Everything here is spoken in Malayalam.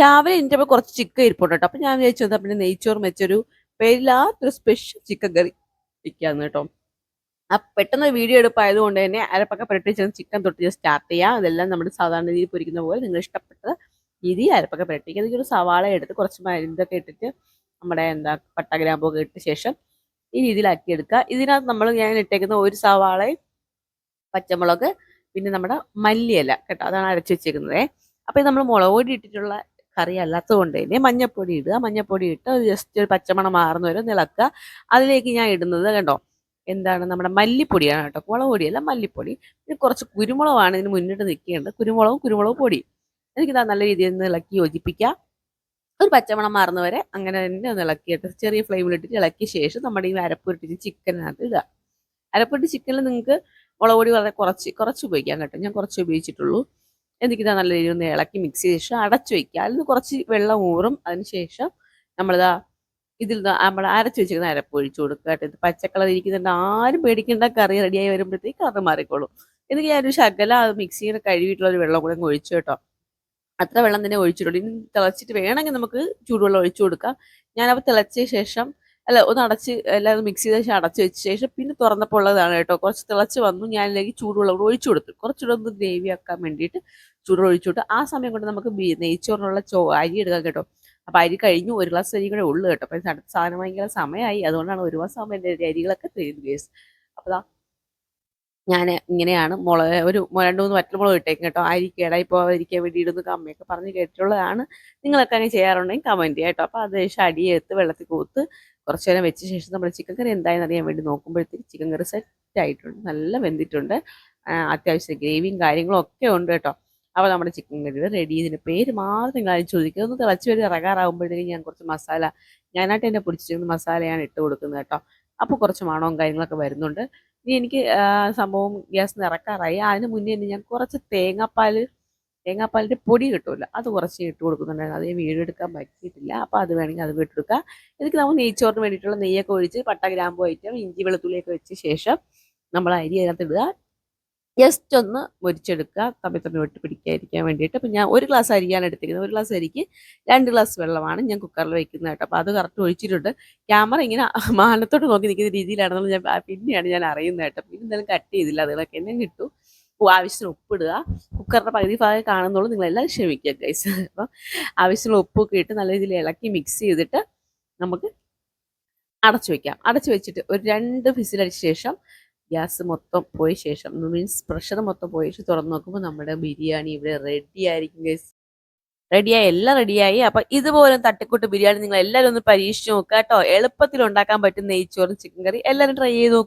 രാവിലെ എന്റെ കുറച്ച് ചിക്കൻ ഇരിപ്പുണ്ട് കേട്ടോ. അപ്പം ഞാൻ വിചാരിച്ചത് പിന്നെ നെയ്ച്ചോറും വെച്ചൊരു വല്ലാത്തൊരു സ്പെഷ്യൽ ചിക്കൻ കറി വയ്ക്കാന്ന് കേട്ടോ. ആ പെട്ടെന്ന് വീഡിയോ എടുപ്പായതുകൊണ്ട് തന്നെ അരപ്പൊക്കെ പുരട്ടി ചിക്കൻ തൊട്ട് സ്റ്റാർട്ട് ചെയ്യാം. അതെല്ലാം നമ്മുടെ സാധാരണ രീതിയിൽ പൊരിക്കുന്ന പോലെ നിങ്ങൾ ഇഷ്ടപ്പെട്ട രീതിയിൽ അരപ്പൊക്കെ പുരട്ടിക്കുക അതിലേക്ക് ഒരു സവാള എടുത്ത് കുറച്ച് മരുന്നൊക്കെ ഇട്ടിട്ട് നമ്മുടെ എന്താ പട്ടഗ്രാമ്പൊക്കെ ഇട്ട ശേഷം ഈ രീതിയിലാക്കി എടുക്കുക. ഇതിനകത്ത് നമ്മൾ ഞാൻ ഇട്ടേക്കുന്ന ഒരു സവാളയും പച്ചമുളക് പിന്നെ നമ്മുടെ മല്ലിയല കേട്ടോ. അതാണ് അരച്ച് വെച്ചേക്കുന്നത്. അപ്പോൾ ഇത് നമ്മൾ മുളക് പൊടി ഇട്ടിട്ടുള്ള കറി അല്ലാത്തത് കൊണ്ട് തന്നെ മഞ്ഞപ്പൊടി ഇടുക. മഞ്ഞപ്പൊടി ഇട്ട് ജസ്റ്റ് ഒരു പച്ചമണം മാറുന്ന വരെ നിളക്കുക അതിലേക്ക് ഞാൻ ഇടുന്നത് കണ്ടോ? എന്താണ്? നമ്മുടെ മല്ലിപ്പൊടിയാണ് കേട്ടോ. കുളപൊടിയല്ല പൊടിയല്ല മല്ലിപ്പൊടി. പിന്നെ കുറച്ച് കുരുമുളകാണ് ഇതിന് മുന്നിട്ട് നിൽക്കേണ്ടത്. കുരുമുളകും കുരുമുളക് പൊടിയും. എനിക്കിതാ നല്ല രീതിയിൽ നിന്ന് ഇളക്കി യോജിപ്പിക്കുക ഒരു പച്ചമണം മാറുന്ന വരെ അങ്ങനെ തന്നെ ഒന്ന് ഇളക്കിയിട്ട് ചെറിയ ഫ്ലെയിമിലിട്ടിട്ട് ഇളക്കിയ ശേഷം നമ്മുടെ ഈ അരപ്പുരുട്ടിച്ച് ചിക്കനകത്ത് ഇടുക. അരപ്പുരുട്ടി ചിക്കനിൽ നിങ്ങൾക്ക് മുളക് പൊടി വളരെ കുറച്ച് കുറച്ച് ഉപയോഗിക്കാം കേട്ടോ. ഞാൻ കുറച്ച് ഉപയോഗിച്ചിട്ടുള്ളൂ. എന്നിക്കിതാ നല്ല രീതിയിൽ ഒന്ന് ഇളക്കി മിക്സ് ചെയ്ത ശേഷം അടച്ചു വയ്ക്കുക അതിൽ നിന്ന് കുറച്ച് വെള്ളം ഊറും. അതിനുശേഷം നമ്മളിതാ ഇതിൽ നമ്മൾ അരച്ചു വെച്ചിരിക്കുന്ന അരപ്പ് ഒഴിച്ചു കൊടുക്കുക കേട്ടോ. ഇത് പച്ചക്കളർ ഇരിക്കുന്നുണ്ട്. ആരും പേടിക്കേണ്ട. കറി റെഡിയായി വരുമ്പോഴത്തേക്ക് കറി മാറിക്കോളും. എന്നിട്ട് ഞാനൊരു ശകല അത് മിക്സിയിൽ കഴുകിയിട്ടുള്ള ഒരു വെള്ളം കൂടെ ഒഴിച്ചു കേട്ടോ. അത്ര വെള്ളം തന്നെ ഒഴിച്ചിട്ടുള്ളൂ. ഇനി തിളച്ചിട്ട് വേണമെങ്കിൽ നമുക്ക് ചൂടുവെള്ളം ഒഴിച്ചു കൊടുക്കാം. ഞാനപ്പോൾ തിളച്ച ശേഷം അല്ല ഒന്ന് അടച്ച് എല്ലാം മിക്സ് ചെയ്ത ശേഷം അടച്ച് വെച്ച ശേഷം പിന്നെ തുറന്നപ്പോൾ ഉള്ളതാണ് കേട്ടോ. കുറച്ച് തിളച്ച് വന്നു. ഞാനിലേക്ക് ചൂടുള്ള കൂടെ ഒഴിച്ചു കൊടുത്തു. കുറച്ചുകൂടെ ഒന്ന് ഗ്രേവി ആക്കാൻ വേണ്ടിയിട്ട് ചൂടുവെള്ളം ഒഴിച്ചു കൊടുത്തു. ആ സമയം കൊണ്ട് നമുക്ക് നെയ്ച്ചോറിനുള്ള ചോ അരി എടുക്കാം കേട്ടോ. അപ്പോൾ അരി കഴിഞ്ഞു. ഒരു ഗ്ലാസ് അരി കൂടെ ഉള്ളു കേട്ടോ. അപ്പം അടുത്ത സാധനം ഭയങ്കര സമയമായി. അതുകൊണ്ടാണ് ഒരു മാസം എന്റെ അരികളൊക്കെ തരുന്നത് അപ്പം അപ്പോൾ ഞാൻ ഇങ്ങനെയാണ് മുളക് ഒരു രണ്ടു മൂന്ന് വറ്റൽമുളക് ഇട്ടേക്കും കേട്ടോ. അരി കേടായി പോകാതിരിക്കാൻ വേണ്ടി ഇടുന്ന അമ്മയൊക്കെ പറഞ്ഞ് കേട്ടിട്ടുള്ളതാണ്. നിങ്ങളൊക്കെ അങ്ങനെ ചെയ്യാറുണ്ടെങ്കിൽ കമന്റ് ചെയ്യാം കേട്ടോ. അപ്പോൾ അത് ശേഷം അടിയെടുത്ത് വെള്ളത്തിൽ കൂത്ത് കുറച്ച് നേരം വെച്ച ശേഷം നമ്മൾ ചിക്കൻ കറി എന്തായെന്ന് അറിയാൻ വേണ്ടി നോക്കുമ്പോഴത്തേക്ക് ചിക്കൻ കറി സെറ്റ് ആയിട്ടുണ്ട്. നല്ല വെന്തിട്ടുണ്ട്. അത്യാവശ്യം ഗ്രേവിയും കാര്യങ്ങളും ഒക്കെ ഉണ്ട് കേട്ടോ. അപ്പോൾ നമ്മുടെ ചിക്കൻ കറി റെഡി ഇതിന്റെ പേര് മാത്രം അതിന് ചോദിക്കുക. ഒന്ന് തിളച്ച് വരെ ഇറങ്ങാറാകുമ്പോഴത്തേക്കും ഞാൻ കുറച്ച് മസാല ഞാനായിട്ട് എന്റെ പൊടിച്ചിരിക്കുന്ന മസാലയാണ് ഇട്ട് കൊടുക്കുന്നത് കേട്ടോ. അപ്പോൾ കുറച്ച് മണവും കാര്യങ്ങളൊക്കെ വരുന്നുണ്ട്. ഇനി എനിക്ക് സംഭവം ഗ്യാസ് നിറക്കാറായി. അതിന് മുന്നേ ഞാൻ കുറച്ച് തേങ്ങാപ്പാൽ തേങ്ങാപ്പാലിന്റെ പൊടി കിട്ടുമല്ലോ അത് കുറച്ച് ഇട്ട് കൊടുക്കുന്നുണ്ടായിരുന്നു. അത് വീട് എടുക്കാൻ പറ്റിയിട്ടില്ല. അപ്പോൾ അത് വേണമെങ്കിൽ അത് ഇട്ടെടുക്കുക എനിക്ക് നമ്മൾ നെയ്ച്ചോറിന് വേണ്ടിയിട്ടുള്ള നെയ്യൊക്കെ ഒഴിച്ച് പട്ട ഗ്രാമ്പു ഐറ്റം ഇഞ്ചി വെളുത്തുള്ളിയൊക്കെ വെച്ച ശേഷം നമ്മൾ അരി അതിനകത്ത് ഇടുക. ജസ്റ്റ് ഒന്ന് മുരിച്ചെടുക്കുക. തമ്മിൽ തമ്മിൽ ഒട്ടി പിടിക്കാതിരിക്കാൻ വേണ്ടിയിട്ട്. അപ്പം ഞാൻ ഒരു ഗ്ലാസ് അരിയാണ് എടുത്തിരിക്കുന്നത്. ഒരു ഗ്ലാസ് അരിക്ക് രണ്ട് ഗ്ലാസ് വെള്ളമാണ് ഞാൻ കുക്കറിൽ വെക്കുന്നത് കേട്ടോ. അപ്പോൾ അത് കറക്റ്റ് ഒഴിച്ചിട്ടുണ്ട്. ക്യാമറ ഇങ്ങനെ മാനത്തോട്ട് നോക്കി നിൽക്കുന്ന രീതിയിലാണെന്നുള്ള ഞാൻ പിന്നെയാണ് ഞാൻ അറിയുന്നത് കേട്ടോ. പിന്നെ എന്തായാലും കട്ട് ചെയ്തില്ല. അതുകളൊക്കെ എന്നെ കിട്ടു ആവശ്യത്തിന് ഉപ്പിടുക കുക്കറിന്റെ പകുതി ഭാഗം കാണുന്നുള്ളൂ. നിങ്ങളെല്ലാം ക്ഷമിക്കുക ഗൈസ് അപ്പം ആവശ്യത്തിന് ഉപ്പൊക്കെ ഇട്ട് നല്ല രീതിയിൽ ഇളക്കി മിക്സ് ചെയ്തിട്ട് നമുക്ക് അടച്ചു വയ്ക്കാം അടച്ചു വെച്ചിട്ട് ഒരു രണ്ട് വിസിലടിച്ച ശേഷം ഗ്യാസ് മൊത്തം പോയ ശേഷം മീൻസ് പ്രഷർ മൊത്തം പോയ ശേഷം തുറന്ന് നോക്കുമ്പോൾ നമ്മുടെ ബിരിയാണി ഇവിടെ റെഡി ആയിരിക്കും ഗൈസ് റെഡിയായി എല്ലാം റെഡിയായി അപ്പം ഇതുപോലെ തട്ടിക്കൂട്ട് ബിരിയാണി നിങ്ങൾ എല്ലാവരും ഒന്ന് പരീക്ഷിച്ച് നോക്കുക കേട്ടോ. എളുപ്പത്തിൽ ഉണ്ടാക്കാൻ പറ്റും നെയ്ച്ചോറും ചിക്കൻ കറി എല്ലാവരും ട്രൈ ചെയ്ത് നോക്കുക